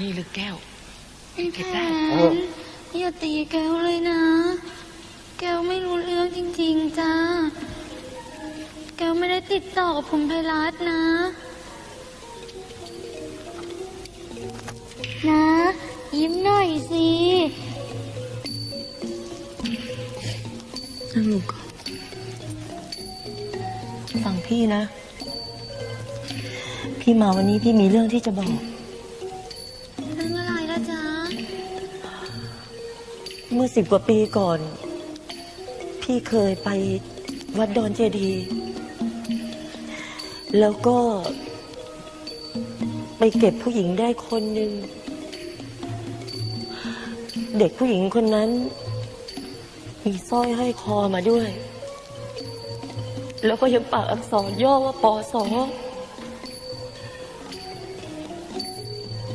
นี่ลึกแก้ว พี่เก็แผบได้ นอย่าตีแก้วเลยนะ แก้วไม่รู้เรื่องจริงๆจ้า แก้วไม่ได้ติดต่อกับคุณไพรัตน์นะ นะ ยิ้มหน่อยสินั่งลงก่อนฟังพี่นะ พี่มาวันนี้พี่มีเรื่องที่จะบอก เมื่อสิบกว่าปีก่อน พี่เคยไปวัดดอนเจดีย์แล้วก็ ไปเก็บผู้หญิงได้คนหนึ่ง เด็กผู้หญิงคนนั้น มีสร้อยห้อยคอมาด้วย แล้วก็ยังปากอักษรย่อว่าปอสอ